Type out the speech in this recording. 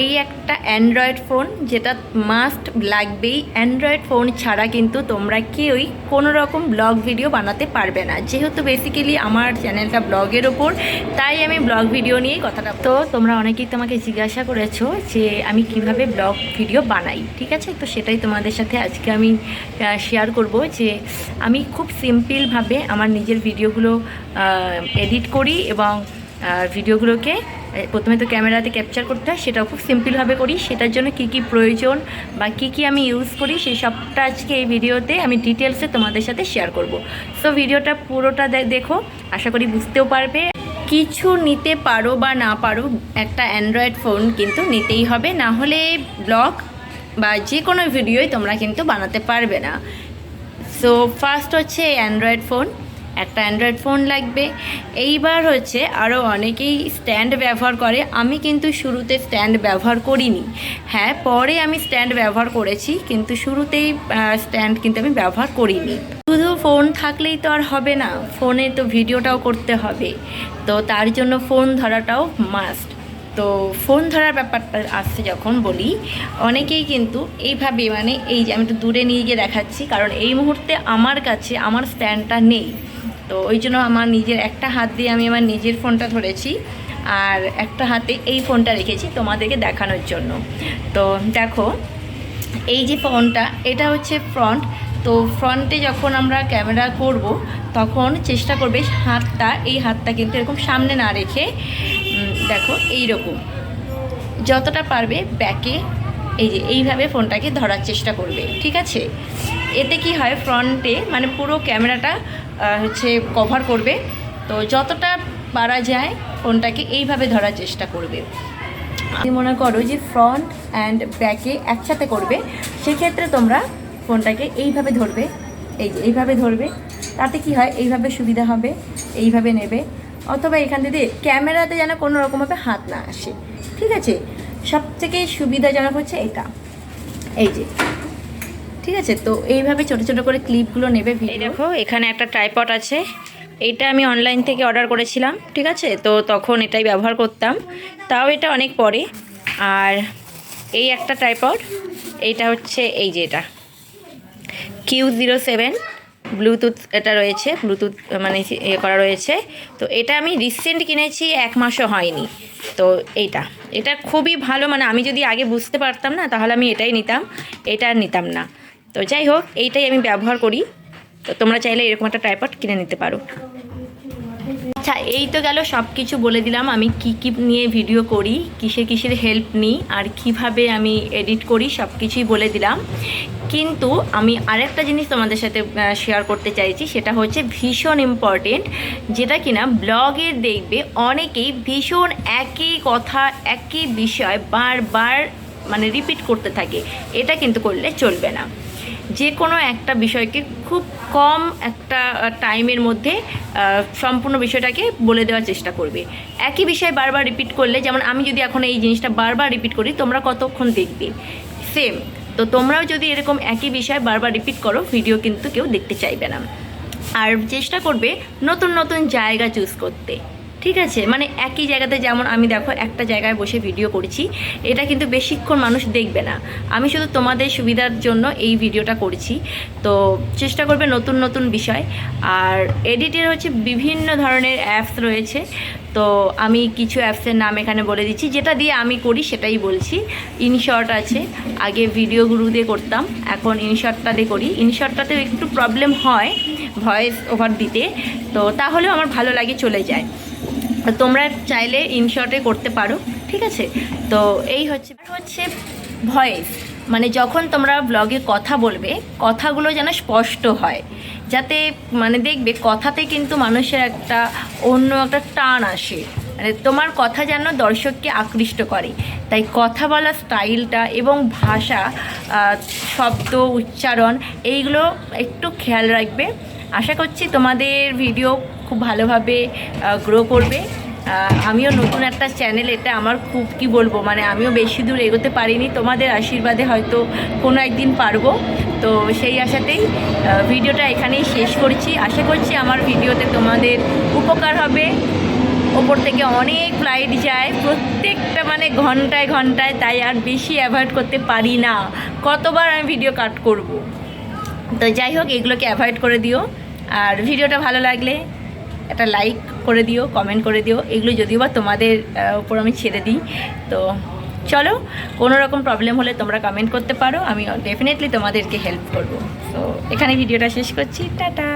এই একটা Android phone যেটা মাস্ট লাগবেই। অ্যান্ড্রয়েড ফোন ছাড়া কিন্তু তোমরা কেউই কোনো রকম ব্লগ ভিডিও বানাতে পারবে না। যেহেতু বেসিক্যালি আমার চ্যানেলটা ব্লগের ওপর, তাই আমি ব্লগ ভিডিও নিয়েই কথাটা তো তোমরা অনেকেই তোমাকে জিজ্ঞাসা করেছ যে আমি কীভাবে ব্লগ ভিডিও বানাই, ঠিক আছে? তো সেটাই তোমাদের সাথে আজকে আমি শেয়ার করব যে আমি খুব সিম্পলভাবে আমার নিজের ভিডিওগুলো এডিট করি এবং ভিডিওগুলোকে প্রথমে তো ক্যামেরাতে ক্যাপচার করতে হয়, সেটাও খুব সিম্পলভাবে করি। সেটার জন্য কি কি প্রয়োজন বা কি কি আমি ইউজ করি, সেই সবটা আজকে এই ভিডিওতে আমি ডিটেলসে তোমাদের সাথে শেয়ার করব। সো ভিডিওটা পুরোটা দেখো, আশা করি বুঝতেও পারবে। কিছু নিতে পারো বা না পারো, একটা অ্যান্ড্রয়েড ফোন কিন্তু নিতেই হবে। না হলে ব্লগ বা যে কোনো ভিডিওই তোমরা কিন্তু বানাতে পারবে না। সো ফার্স্ট হচ্ছে অ্যান্ড্রয়েড ফোন একটা অ্যান্ড্রয়েড ফোন লাগবে। এইবার হচ্ছে আরও অনেকেই স্ট্যান্ড ব্যবহার করে। আমি কিন্তু শুরুতে স্ট্যান্ড ব্যবহার করিনি। হ্যাঁ পরে আমি স্ট্যান্ড ব্যবহার করেছি, কিন্তু শুরুতেই স্ট্যান্ড কিন্তু আমি ব্যবহার করিনি। শুধু ফোন থাকলেই তো আর হবে না ফোনে তো ভিডিওটাও করতে হবে। তো তার জন্য ফোন ধরাটাও মাস্ট তো ফোন ধরার ব্যাপারটা আসছে যখন বলি, অনেকেই কিন্তু এইভাবে মানে এই যে আমি একটু দূরে নিয়ে গিয়ে দেখাচ্ছি, কারণ এই মুহূর্তে আমার কাছে, আমার স্ট্যান্ডটা নেই। তো ওই জন্য আমার নিজের একটা হাত দিয়ে আমি আমার নিজের ফোনটা ধরেছি আর একটা হাতে এই ফোনটা রেখেছি তোমাদেরকে দেখানোর জন্য। তো দেখো, এই যে ফোনটা, এটা হচ্ছে ফ্রন্ট তো ফ্রন্টে যখন আমরা ক্যামেরা করব, তখন চেষ্টা করবে হাতটা, এই হাতটা কিন্তু এরকম সামনে না রেখে দেখো এই রকম যতটা পারবে ব্যাকে এই যে এইভাবে ফোনটাকে ধরার চেষ্টা করবে, ঠিক আছে? এতে কি হয় ফ্রন্টে মানে পুরো ক্যামেরাটা হচ্ছে কভার করবে। তো যতটা পারা যায় ফোনটাকে এইভাবে ধরার চেষ্টা করবে। যদি মনে করো যে ফ্রন্ট অ্যান্ড ব্যাকে একসাথে করবে, সেক্ষেত্রে তোমরা ফোনটাকে এইভাবে ধরবে, এই যে এইভাবে ধরবে, তাতে কি হয়? এইভাবে সুবিধা হবে, এইভাবে নেবে। অথবা এখান থেকে ক্যামেরাতে যেন কোনো রকমভাবে হাত না আসে। ঠিক আছে? সব থেকে সুবিধাজনক হচ্ছে এটা। এই যে ঠিক আছে? তো এইভাবে ছোট ছোট করে ক্লিপগুলো নেবে এই দেখো এখানে একটা ট্রাইপড আছে। এইটা আমি অনলাইন থেকে অর্ডার করেছিলাম ঠিক আছে? তো তখন এটাই ব্যবহার করতাম। তাও এটা অনেক পরে। আর এই একটা ট্রাইপড এইটা হচ্ছে এই যে এটা। কিউ জিরো সেভেন ব্লুটুথ এটা রয়েছে ব্লুটুথ মানে ইয়ে করা রয়েছে। তো এটা আমি রিসেন্ট কিনেছি এক মাসও হয়নি। তো এইটা। এটা খুবই ভালো মানে আমি যদি আগে বুঝতে পারতাম না তাহলে আমি এটাই নিতাম। এটা আর নিতাম না। তো যাই হোক, এইটাই আমি ব্যবহার করি। তো তোমরা চাইলে এরকম একটা ট্রাইপড কিনে নিতে পারো। আচ্ছা এই তো গেল সব কিছু বলে দিলাম। আমি কি কি নিয়ে ভিডিও করি, কিসের কিসের হেল্প নিই, আর কীভাবে আমি এডিট করি সব কিছুই বলে দিলাম। কিন্তু আমি আরেকটা জিনিস তোমাদের সাথে শেয়ার করতে চাইছি, সেটা হচ্ছে ভীষণ ইম্পর্টেন্ট যেটা কিনা ব্লগে দেখবে অনেকেই ভীষণ একই কথা, একই বিষয় বারবার মানে রিপিট করতে থাকে। এটা কিন্তু করলে চলবে না। যে কোনো একটা বিষয়কে খুব কম একটা টাইমের মধ্যে সম্পূর্ণ বিষয়টাকে বলে দেওয়ার চেষ্টা করবে। একই বিষয় বারবার রিপিট করলে, যেমন আমি যদি এখন এই জিনিসটা বারবার রিপিট করি, তোমরা কতক্ষণ দেখবে? সেম তো তোমরাও যদি এরকম একই বিষয় বারবার রিপিট করো ভিডিও কিন্তু কেউ দেখতে চাইবে না। আর চেষ্টা করবে নতুন নতুন জায়গা চুজ করতে। ঠিক আছে? মানে একই জায়গাতে যেমন আমি দেখো একটা জায়গায় বসে ভিডিও করছি, এটা কিন্তু বেশিক্ষণ মানুষ দেখবে না। আমি শুধু তোমাদের সুবিধার জন্য এই ভিডিওটা করছি। তো চেষ্টা করবে নতুন নতুন বিষয়। আর এডিটের হচ্ছে বিভিন্ন ধরনের অ্যাপস রয়েছে। তো আমি কিছু অ্যাপসের নাম এখানে বলে দিচ্ছি। যেটা দিয়ে আমি করি সেটাই বলছি। ইনশর্ট আছে। আগে ভিডিওগুলো দিয়ে করতাম। এখন ইনশর্টটা দিয়ে করি। ইনশর্টটাতেও একটু প্রবলেম হয় ভয়েস ওভার দিতে। তো তাহলেও আমার ভালো লাগে চলে যায়। তোমরা চাইলে ইনশর্টে করতে পারো, ঠিক আছে? তো এই হচ্ছে হচ্ছে ভয়েস মানে যখন তোমরা ব্লগে কথা বলবে, কথাগুলো যেন স্পষ্ট হয়, যাতে মানে দেখবে কথাতে কিন্তু মানুষের একটা অন্য একটা টান আসে। মানে তোমার কথা যেন দর্শককে আকৃষ্ট করে। তাই কথা বলার স্টাইলটা এবং ভাষা শব্দ, উচ্চারণ, এইগুলো একটু খেয়াল রাখবে। আশা করছি তোমাদের ভিডিও খুব ভালোভাবে গ্রো করবে। আমিও নতুন একটা চ্যানেল এটা আমার খুব, কি বলব মানে আমিও বেশি দূর এগোতে পারিনি। তোমাদের আশীর্বাদে হয়তো কোনো একদিন পারব। তো সেই আশাতেই ভিডিওটা এখানেই শেষ করছি। আশা করছি আমার ভিডিওতে তোমাদের উপকার হবে। ওপর থেকে অনেক ফ্লাইট যায়। প্রত্যেকটা মানে ঘন্টায় ঘন্টায়, তাই আর বেশি অ্যাভয়েড করতে পারি না। কতবার আমি ভিডিও কাট করব? তো যাই হোক, এগুলোকে অ্যাভয়েড করে দিও। আর ভিডিওটা ভালো লাগলে একটা লাইক করে দিও কমেন্ট করে দিও। এগুলো যদিও বা তোমাদের উপর আমি ছেড়ে দিই। তো চলো, কোনো রকম প্রবলেম হলে তোমরা কমেন্ট করতে পারো। আমি ডেফিনেটলি তোমাদেরকে হেল্প করব। তো এখানে ভিডিওটা শেষ করছি। টাটা!